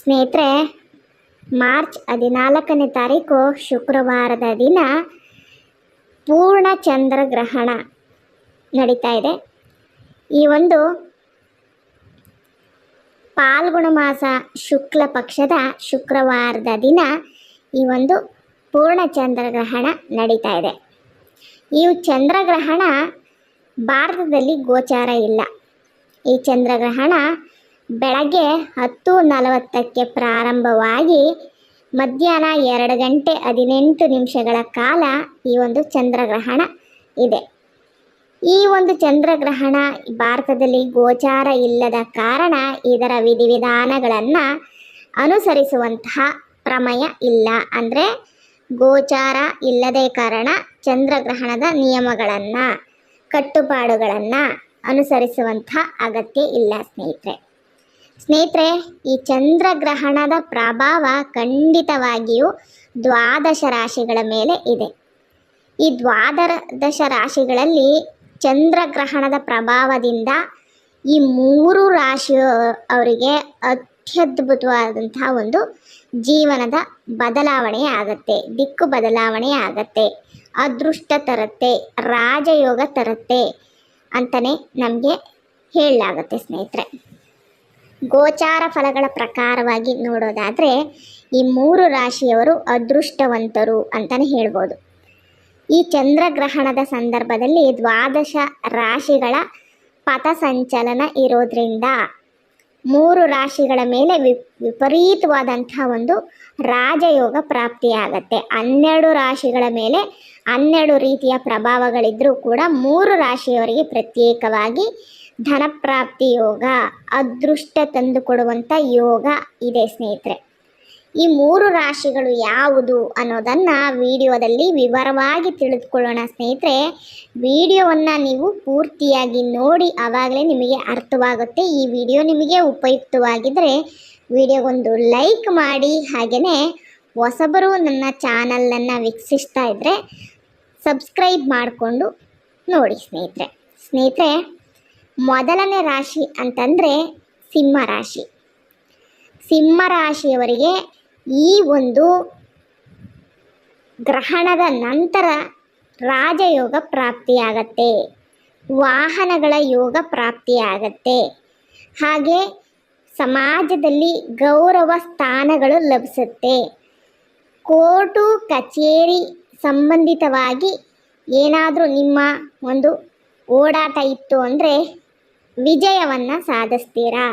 ಸ್ನೇಹಿತರೆ, ಮಾರ್ಚ್ ಹದಿನಾಲ್ಕನೇ ತಾರೀಕು ಶುಕ್ರವಾರದ ದಿನ ಪೂರ್ಣ ಚಂದ್ರಗ್ರಹಣ ನಡೀತಾ ಇದೆ. ಈ ಒಂದು ಪಾಲ್ಗುಣ ಮಾಸ ಶುಕ್ಲ ಪಕ್ಷದ ಶುಕ್ರವಾರದ ದಿನ ಈ ಒಂದು ಪೂರ್ಣ ಚಂದ್ರಗ್ರಹಣ ನಡೀತಾ ಇದೆ. ಈ ಚಂದ್ರಗ್ರಹಣ ಭಾರತದಲ್ಲಿ ಗೋಚಾರ ಇಲ್ಲ. ಈ ಚಂದ್ರಗ್ರಹಣ ಬೆಳಗ್ಗೆ ಹತ್ತು ನಲವತ್ತಕ್ಕೆ ಪ್ರಾರಂಭವಾಗಿ ಮಧ್ಯಾಹ್ನ ಎರಡು ಗಂಟೆ ಹದಿನೆಂಟು ನಿಮಿಷಗಳ ಕಾಲ ಈ ಒಂದು ಚಂದ್ರಗ್ರಹಣ ಇದೆ. ಈ ಒಂದು ಚಂದ್ರಗ್ರಹಣ ಭಾರತದಲ್ಲಿ ಗೋಚಾರ ಇಲ್ಲದ ಕಾರಣ ಇದರ ವಿಧಿವಿಧಾನಗಳನ್ನು ಅನುಸರಿಸುವಂತಹ ಪ್ರಮೇಯ ಇಲ್ಲ. ಅಂದರೆ ಗೋಚಾರ ಇಲ್ಲದೇ ಕಾರಣ ಚಂದ್ರಗ್ರಹಣದ ನಿಯಮಗಳನ್ನು, ಕಟ್ಟುಪಾಡುಗಳನ್ನು ಅನುಸರಿಸುವಂಥ ಅಗತ್ಯ ಇಲ್ಲ ಸ್ನೇಹಿತರೆ. ಸ್ನೇಹಿತರೆ, ಈ ಚಂದ್ರಗ್ರಹಣದ ಪ್ರಭಾವ ಖಂಡಿತವಾಗಿಯೂ ದ್ವಾದಶ ರಾಶಿಗಳ ಮೇಲೆ ಇದೆ. ಈ ದ್ವಾದಶ ರಾಶಿಗಳಲ್ಲಿ ಚಂದ್ರಗ್ರಹಣದ ಪ್ರಭಾವದಿಂದ ಈ ಮೂರು ರಾಶಿ ಅವರಿಗೆ ಅತ್ಯದ್ಭುತವಾದಂತಹ ಒಂದು ಜೀವನದ ಬದಲಾವಣೆ ಆಗತ್ತೆ, ದಿಕ್ಕು ಬದಲಾವಣೆ ಆಗತ್ತೆ. ಅದೃಷ್ಟ ತರುತ್ತೆ, ರಾಜಯೋಗ ತರುತ್ತೆ ಅಂತಲೇ ನಮಗೆ ಹೇಳಲಾಗುತ್ತೆ ಸ್ನೇಹಿತರೆ. ಗೋಚಾರ ಫಲಗಳ ಪ್ರಕಾರವಾಗಿ ನೋಡೋದಾದರೆ ಈ ಮೂರು ರಾಶಿಯವರು ಅದೃಷ್ಟವಂತರು ಅಂತಲೇ ಹೇಳ್ಬೋದು. ಈ ಚಂದ್ರಗ್ರಹಣದ ಸಂದರ್ಭದಲ್ಲಿ ದ್ವಾದಶ ರಾಶಿಗಳ ಪಥಸಂಚಲನ ಇರೋದ್ರಿಂದ ಮೂರು ರಾಶಿಗಳ ಮೇಲೆ ವಿ ವಿಪರೀತವಾದಂಥ ಒಂದು ರಾಜಯೋಗ ಪ್ರಾಪ್ತಿಯಾಗತ್ತೆ. ಹನ್ನೆರಡು ರಾಶಿಗಳ ಮೇಲೆ ಹನ್ನೆರಡು ರೀತಿಯ ಪ್ರಭಾವಗಳಿದ್ದರೂ ಕೂಡ ಮೂರು ರಾಶಿಯವರಿಗೆ ಪ್ರತ್ಯೇಕವಾಗಿ ಧನಪ್ರಾಪ್ತಿ ಯೋಗ, ಅದೃಷ್ಟ ತಂದುಕೊಡುವಂಥ ಯೋಗ ಇದೆ ಸ್ನೇಹಿತರೆ. ಈ ಮೂರು ರಾಶಿಗಳು ಯಾವುದು ಅನ್ನೋದನ್ನು ವಿಡಿಯೋದಲ್ಲಿ ವಿವರವಾಗಿ ತಿಳಿದುಕೊಳ್ಳೋಣ ಸ್ನೇಹಿತರೆ. ವಿಡಿಯೋವನ್ನು ನೀವು ಪೂರ್ತಿಯಾಗಿ ನೋಡಿ ಆವಾಗಲೇ ನಿಮಗೆ ಅರ್ಥವಾಗುತ್ತೆ. ಈ ವಿಡಿಯೋ ನಿಮಗೆ ಉಪಯುಕ್ತವಾಗಿದ್ದರೆ ವಿಡಿಯೋಗೊಂದು ಲೈಕ್ ಮಾಡಿ ಹಾಗೆಯೇ ಹೊಸಬರು ನನ್ನ ಚಾನಲನ್ನು ವೀಕ್ಷಿಸ್ತಾ ಇದ್ದರೆ ಸಬ್ಸ್ಕ್ರೈಬ್ ಮಾಡಿಕೊಂಡು ನೋಡಿ ಸ್ನೇಹಿತರೆ. ಸ್ನೇಹಿತರೆ ಮೊದಲನೇ ರಾಶಿ ಅಂತಂದರೆ ಸಿಂಹ ರಾಶಿ. ಸಿಂಹ ರಾಶಿಯವರಿಗೆ ಈ ಒಂದು ಗ್ರಹಣದ ನಂತರ ರಾಜಯೋಗ ಪ್ರಾಪ್ತಿಯಾಗತ್ತೆ. ವಾಹನಗಳ ಯೋಗ ಪ್ರಾಪ್ತಿಯಾಗತ್ತೆ. ಹಾಗೆ ಸಮಾಜದಲ್ಲಿ ಗೌರವ ಸ್ಥಾನಗಳು ಲಭಿಸುತ್ತೆ. ಕೋರ್ಟು, ಕಚೇರಿ ಸಂಬಂಧಿತವಾಗಿ ಏನಾದರೂ ನಿಮ್ಮ ಒಂದು ಓಡಾಟ ಇತ್ತು ಅಂದರೆ ವಿಜಯವನ್ನು ಸಾಧಿಸ್ತೀರಾ?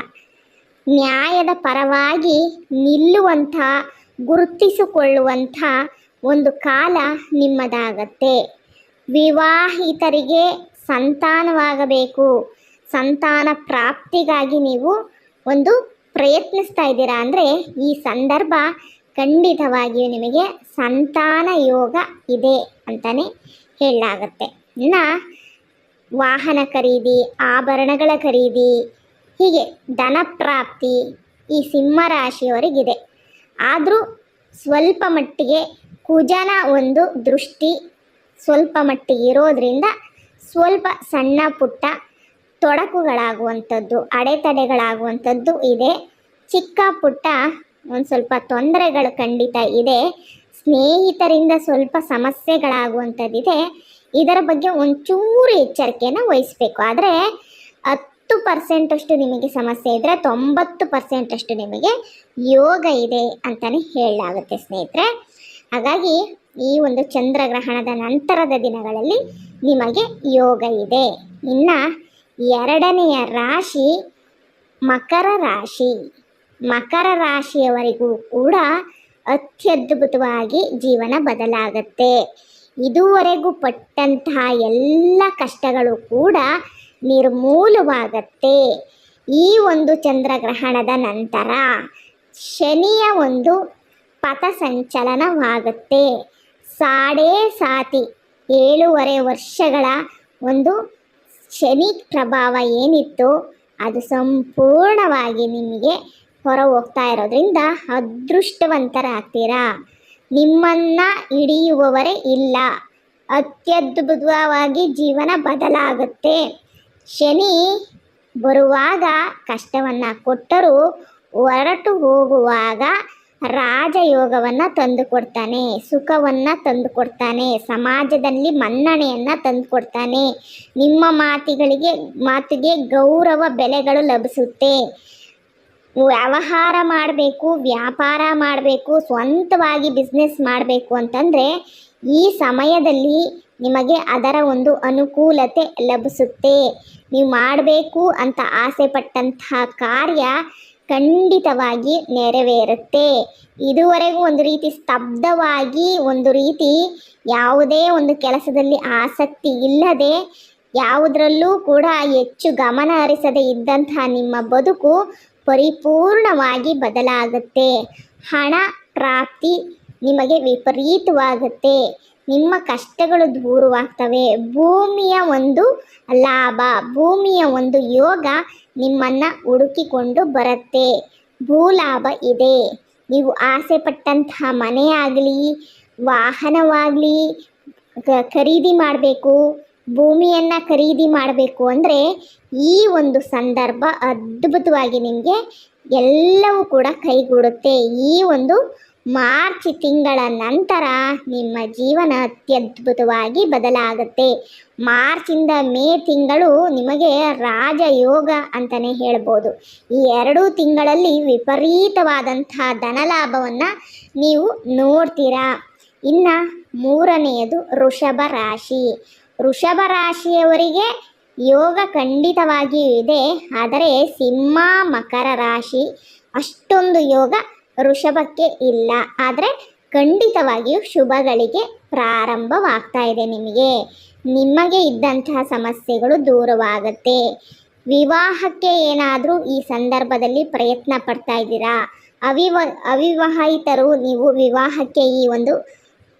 ನ್ಯಾಯದ ಪರವಾಗಿ ನಿಲ್ಲುವಂಥ, ಗುರುತಿಸಿಕೊಳ್ಳುವಂಥ ಒಂದು ಕಾಲ ನಿಮ್ಮದಾಗತ್ತೆ. ವಿವಾಹಿತರಿಗೆ ಸಂತಾನವಾಗಬೇಕು. ಸಂತಾನ ಪ್ರಾಪ್ತಿಗಾಗಿ ನೀವು ಒಂದು ಪ್ರಯತ್ನಿಸ್ತಾ ಇದ್ದೀರಾ ಅಂದರೆ ಈ ಸಂದರ್ಭ ಖಂಡಿತವಾಗಿಯೂ ನಿಮಗೆ ಸಂತಾನ ಯೋಗ ಇದೆ ಅಂತಲೇ ಹೇಳಲಾಗತ್ತೆ. ಇನ್ನು ವಾಹನ ಖರೀದಿ, ಆಭರಣಗಳ ಖರೀದಿ, ಹೀಗೆ ಧನ ಪ್ರಾಪ್ತಿ ಈ ಸಿಂಹ ರಾಶಿಯವರಿಗಿದೆ. ಆದರೂ ಸ್ವಲ್ಪ ಮಟ್ಟಿಗೆ ಕುಜನ ಒಂದು ದೃಷ್ಟಿ ಸ್ವಲ್ಪ ಮಟ್ಟಿಗೆ ಇರೋದರಿಂದ ಸ್ವಲ್ಪ ಸಣ್ಣ ಪುಟ್ಟ ತೊಡಕುಗಳಾಗುವಂಥದ್ದು, ಅಡೆತಡೆಗಳಾಗುವಂಥದ್ದು ಇದೆ. ಚಿಕ್ಕ ಪುಟ್ಟ ಒಂದು ಸ್ವಲ್ಪ ತೊಂದರೆಗಳು ಖಂಡಿತ ಇದೆ. ಸ್ನೇಹಿತರಿಂದ ಸ್ವಲ್ಪ ಸಮಸ್ಯೆಗಳಾಗುವಂಥದ್ದಿದೆ. ಇದರ ಬಗ್ಗೆ ಒಂಚೂರು ಎಚ್ಚರಿಕೆಯನ್ನು ವಹಿಸಬೇಕು. ಆದರೆ ಹತ್ತು ಪರ್ಸೆಂಟಷ್ಟು ನಿಮಗೆ ಸಮಸ್ಯೆ ಇದ್ದರೆ ತೊಂಬತ್ತು ಪರ್ಸೆಂಟಷ್ಟು ನಿಮಗೆ ಯೋಗ ಇದೆ ಅಂತಲೇ ಹೇಳಲಾಗುತ್ತೆ ಸ್ನೇಹಿತರೆ. ಹಾಗಾಗಿ ಈ ಒಂದು ಚಂದ್ರಗ್ರಹಣದ ನಂತರದ ದಿನಗಳಲ್ಲಿ ನಿಮಗೆ ಯೋಗ ಇದೆ. ಇನ್ನು ಎರಡನೆಯ ರಾಶಿ ಮಕರ ರಾಶಿ. ಮಕರ ರಾಶಿಯವರಿಗೂ ಕೂಡ ಅತ್ಯದ್ಭುತವಾಗಿ ಜೀವನ ಬದಲಾಗತ್ತೆ. ಇದುವರೆಗೂ ಪಟ್ಟಂತಹ ಎಲ್ಲ ಕಷ್ಟಗಳು ಕೂಡ ನಿರ್ಮೂಲವಾಗತ್ತೆ. ಈ ಒಂದು ಚಂದ್ರಗ್ರಹಣದ ನಂತರ ಶನಿಯ ಒಂದು ಪಥಸಂಚಲನವಾಗುತ್ತೆ. ಸಾಡೇ ಸಾತಿ ಏಳೂವರೆ ವರ್ಷಗಳ ಒಂದು ಶನಿ ಪ್ರಭಾವ ಏನಿತ್ತು ಅದು ಸಂಪೂರ್ಣವಾಗಿ ನಿಮಗೆ ಹೊರ ಹೋಗ್ತಾ ಇರೋದ್ರಿಂದ ಅದೃಷ್ಟವಂತರಾಗ್ತೀರಾ? ನಿಮ್ಮನ್ನ ಹಿಡಿಯುವವರೇ ಇಲ್ಲ. ಅತ್ಯದ್ಭುತವಾಗಿ ಜೀವನ ಬದಲಾಗುತ್ತೆ. ಶನಿ ಬರುವಾಗ ಕಷ್ಟವನ್ನು ಕೊಟ್ಟರೂ ಹೊರಟು ಹೋಗುವಾಗ ರಾಜಯೋಗವನ್ನು ತಂದುಕೊಡ್ತಾನೆ, ಸುಖವನ್ನು ತಂದುಕೊಡ್ತಾನೆ, ಸಮಾಜದಲ್ಲಿ ಮನ್ನಣೆಯನ್ನು ತಂದುಕೊಡ್ತಾನೆ. ನಿಮ್ಮ ಮಾತಿಗಳಿಗೆ, ಮಾತಿಗೆ ಗೌರವ, ಬೆಲೆಗಳು ಲಭಿಸುತ್ತೆ. ವ್ಯವಹಾರ ಮಾಡಬೇಕು, ವ್ಯಾಪಾರ ಮಾಡಬೇಕು, ಸ್ವಂತವಾಗಿ ಬಿಸ್ನೆಸ್ ಮಾಡಬೇಕು ಅಂತಂದರೆ ಈ ಸಮಯದಲ್ಲಿ ನಿಮಗೆ ಅದರ ಒಂದು ಅನುಕೂಲತೆ ಲಭಿಸುತ್ತೆ. ನೀವು ಮಾಡಬೇಕು ಅಂತ ಆಸೆ ಪಟ್ಟಂತಹ ಕಾರ್ಯ ಖಂಡಿತವಾಗಿ ನೆರವೇರುತ್ತೆ. ಇದುವರೆಗೂ ಒಂದು ರೀತಿ ಸ್ತಬ್ಧವಾಗಿ, ಒಂದು ರೀತಿ ಯಾವುದೇ ಒಂದು ಕೆಲಸದಲ್ಲಿ ಆಸಕ್ತಿ ಇಲ್ಲದೆ ಯಾವುದರಲ್ಲೂ ಕೂಡ ಹೆಚ್ಚು ಗಮನ ಹರಿಸದೆ ಇದ್ದಂತಹ ನಿಮ್ಮ ಬದುಕು ಪರಿಪೂರ್ಣವಾಗಿ ಬದಲಾಗುತ್ತೆ. ಹಣ ಪ್ರಾಪ್ತಿ ನಿಮಗೆ ವಿಪರೀತವಾಗುತ್ತೆ. ನಿಮ್ಮ ಕಷ್ಟಗಳು ದೂರವಾಗ್ತವೆ. ಭೂಮಿಯ ಒಂದು ಲಾಭ, ಭೂಮಿಯ ಒಂದು ಯೋಗ ನಿಮ್ಮನ್ನು ಹುಡುಕಿಕೊಂಡು ಬರುತ್ತೆ. ಭೂಲಾಭ ಇದೆ. ನೀವು ಆಸೆ ಪಟ್ಟಂತಹ ಮನೆಯಾಗಲಿ ವಾಹನವಾಗಲಿ ಖರೀದಿ ಮಾಡಬೇಕು. ಭೂಮಿಯನ್ನು ಖರೀದಿ ಮಾಡಬೇಕು ಅಂದರೆ ಈ ಒಂದು ಸಂದರ್ಭ ಅದ್ಭುತವಾಗಿ ನಿಮಗೆ ಎಲ್ಲವೂ ಕೂಡ ಕೈಗೂಡುತ್ತೆ. ಈ ಒಂದು ಮಾರ್ಚ್ ತಿಂಗಳ ನಂತರ ನಿಮ್ಮ ಜೀವನ ಅತ್ಯದ್ಭುತವಾಗಿ ಬದಲಾಗುತ್ತೆ. ಮಾರ್ಚಿಂದ ಮೇ ತಿಂಗಳು ನಿಮಗೆ ರಾಜಯೋಗ ಅಂತಲೇ ಹೇಳ್ಬೋದು. ಈ ಎರಡೂ ತಿಂಗಳಲ್ಲಿ ವಿಪರೀತವಾದಂತಹ ಧನಲಾಭವನ್ನು ನೀವು ನೋಡ್ತೀರಾ. ಇನ್ನು ಮೂರನೆಯದು ವೃಷಭ ರಾಶಿ. ವೃಷಭ ರಾಶಿಯವರಿಗೆ ಯೋಗ ಖಂಡಿತವಾಗಿಯೂ ಇದೆ. ಆದರೆ ಸಿಂಹ, ಮಕರ ರಾಶಿ ಅಷ್ಟೊಂದು ಯೋಗ ವೃಷಭಕ್ಕೆ ಇಲ್ಲ. ಆದರೆ ಖಂಡಿತವಾಗಿಯೂ ಶುಭಗಳಿಗೆ ಪ್ರಾರಂಭವಾಗ್ತಾ ಇದೆ ನಿಮಗೆ. ನಿಮಗೆ ಇದ್ದಂತಹ ಸಮಸ್ಯೆಗಳು ದೂರವಾಗುತ್ತೆ. ವಿವಾಹಕ್ಕೆ ಏನಾದರೂ ಈ ಸಂದರ್ಭದಲ್ಲಿ ಪ್ರಯತ್ನ ಪಡ್ತಾ ಇದ್ದೀರಾ? ಅವಿವ, ಅವಿವಾಹಿತರು ನೀವು ವಿವಾಹಕ್ಕೆ ಈ ಒಂದು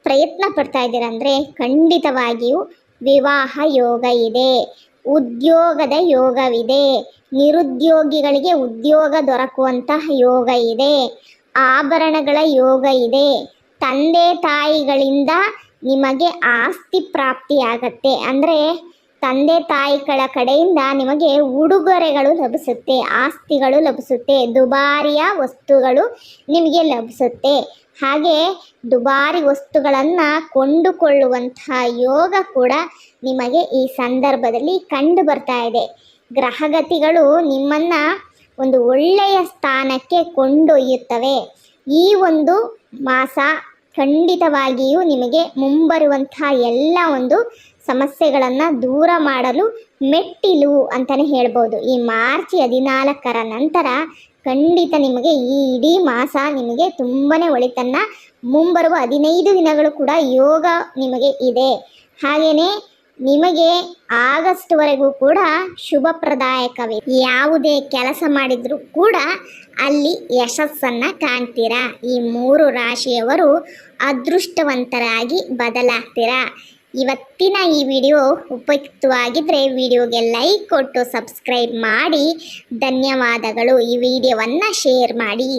ಪ್ರಯತ್ನ ಪಡ್ತಾ ಇದ್ದೀರಂದರೆ ಖಂಡಿತವಾಗಿಯೂ ವಿವಾಹ ಯೋಗ ಇದೆ. ಉದ್ಯೋಗದ ಯೋಗವಿದೆ. ನಿರುದ್ಯೋಗಿಗಳಿಗೆ ಉದ್ಯೋಗ ದೊರಕುವಂತಹ ಯೋಗ ಇದೆ. ಆಭರಣಗಳ ಯೋಗ ಇದೆ. ತಂದೆ ತಾಯಿಗಳಿಂದ ನಿಮಗೆ ಆಸ್ತಿ ಪ್ರಾಪ್ತಿಯಾಗತ್ತೆ. ಅಂದರೆ ತಂದೆ ತಾಯಿಗಳ ಕಡೆಯಿಂದ ನಿಮಗೆ ಉಡುಗೊರೆಗಳು ಲಭಿಸುತ್ತೆ, ಆಸ್ತಿಗಳು ಲಭಿಸುತ್ತೆ, ದುಬಾರಿಯ ವಸ್ತುಗಳು ನಿಮಗೆ ಲಭಿಸುತ್ತೆ. ಹಾಗೆ ದುಬಾರಿ ವಸ್ತುಗಳನ್ನು ಕೊಂಡುಕೊಳ್ಳುವಂತಹ ಯೋಗ ಕೂಡ ನಿಮಗೆ ಈ ಸಂದರ್ಭದಲ್ಲಿ ಕಂಡು ಬರ್ತಾ ಇದೆ. ಗ್ರಹಗತಿಗಳು ನಿಮ್ಮನ್ನು ಒಂದು ಒಳ್ಳೆಯ ಸ್ಥಾನಕ್ಕೆ ಕೊಂಡೊಯ್ಯುತ್ತವೆ. ಈ ಒಂದು ಮಾಸ ಖಂಡಿತವಾಗಿಯೂ ನಿಮಗೆ ಮುಂಬರುವಂತಹ ಎಲ್ಲ ಒಂದು ಸಮಸ್ಯೆಗಳನ್ನು ದೂರ ಮಾಡಲು ಮೆಟ್ಟಿಲು ಅಂತಲೇ ಹೇಳ್ಬೋದು. ಈ ಮಾರ್ಚ್ ಹದಿನಾಲ್ಕರ ನಂತರ ಖಂಡಿತ ನಿಮಗೆ ಈ ಇಡೀ ಮಾಸ ನಿಮಗೆ ತುಂಬಾ ಒಳಿತನ್ನು ಮುಂಬರುವ ಹದಿನೈದು ದಿನಗಳು ಕೂಡ ಯೋಗ ನಿಮಗೆ ಇದೆ. ಹಾಗೆಯೇ ನಿಮಗೆ ಆಗಸ್ಟ್ವರೆಗೂ ಕೂಡ ಶುಭಪ್ರದಾಯಕವೇ ಯಾವುದೇ ಕೆಲಸ ಮಾಡಿದರೂ ಕೂಡ ಅಲ್ಲಿ ಯಶಸ್ಸನ್ನು ಕಾಣ್ತೀರಾ? ಈ ಮೂರು ರಾಶಿಯವರು ಅದೃಷ್ಟವಂತರಾಗಿ ಬದಲಾಗ್ತೀರಾ? ಇವತ್ತಿನ ಈ ವಿಡಿಯೋ ಉಪಯುಕ್ತವಾಗಿದ್ದರೆ ವಿಡಿಯೋಗೆ ಲೈಕ್ ಕೊಟ್ಟು ಸಬ್ಸ್ಕ್ರೈಬ್ ಮಾಡಿ ಧನ್ಯವಾದಗಳು ಈ ವಿಡಿಯೋವನ್ನು ಶೇರ್ ಮಾಡಿ.